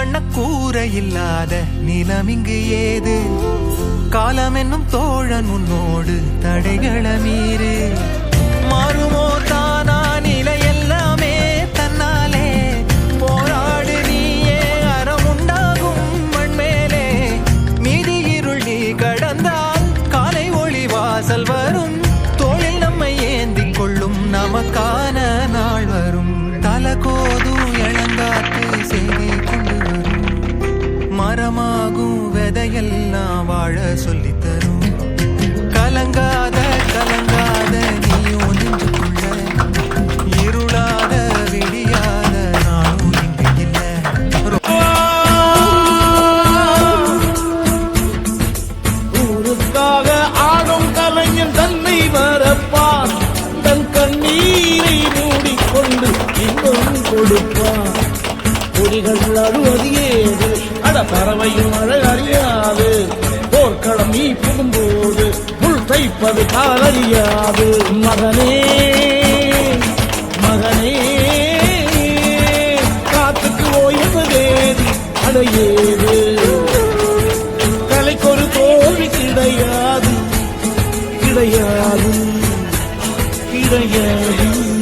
வண்ண இல்லாத நிலம் இங்கு ஏது? காலம் என்னும் தோழன் உன்னோடு தடைகள மீறு. மாறுமோ தானா நிலை எல்லாமே தன்னாலே? போராடு நீயே அறம் உண்டாகும் மண்மேலே. மீதி இருள் நீ கடந்தால் காலை ஒளி வாசல் வரும். தோளில் நம்மை ஏந்திக் கொள்ளும் நமக்கான நாள் வரும். தலகோதும் மரமாகும் வாழ சொல்லித் தரும் கலங்காத கலங்காத நீயும் நெஞ்சுக்குள்ள இருளாத விடியாத நானும் இங்கு இல்ல. ஊருக்காக ஆடும் கலைஞன் தன்னை வரப்பான். தன் கண்ணீரை மூடிக்கொண்டு இன்னும் கொடுப்பான். புலிகள் அழுவது ஏது? அட பறவையும் மழை அறியாது போர்க்களம் நீ புகும்போது முள் தைப்பது காலறியாது மகனே மகனே காத்துக்கு ஓய்வதேது அடையேது. கலைக்கொரு தோல்வி கிடையாது. கிடையாது. கிடையாது.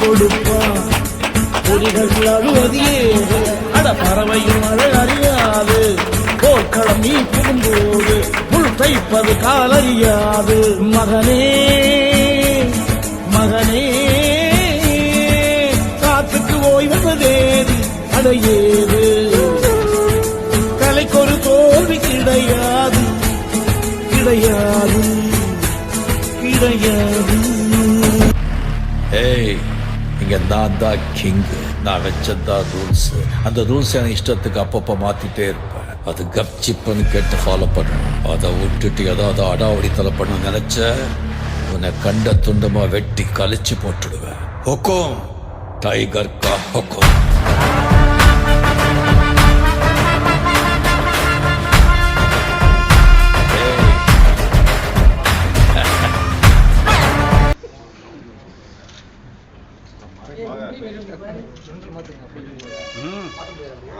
கொடுப்பான் பொறிகள் அழுவது அட பறவையும் மழை அறியாது. போர்க்களம் நீ புகும்போது முள் தைப்பது காலறியாது மகனே மகனே காத்துக்கு ஓய்வதேது அடையேது. கலைக்கொரு தோல்வி கிடையாது கிடையாது கிடையாது. ஏய் இங்க நான் தான் கிங் நான் வச்சதான் ரூல்ஸ் அந்த ரூல்ஸ் எனக்கு இஷ்டத்துக்கு அப்பப்போ மாத்திட்டே இருப்பேன். அது கப்சிப்புன்னு கேட்டு ஃபாலோ பண்ணணும். அதை விட்டுட்டு ஏதாவது அடாவடித்தலை பண்ண நினைச்ச உன்னை கண்ட துண்டமா வெட்டி கழிச்சு போட்டுடுவேன். ஹொக்கோம் டைகர் கா ஹொக்கோம்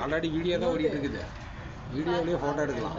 ஆல்ரெடி வீடியோ தான் ஓடிட்டு இருக்குது. வீடியோலயே ஃபோட்டோ எடுக்கலாம்.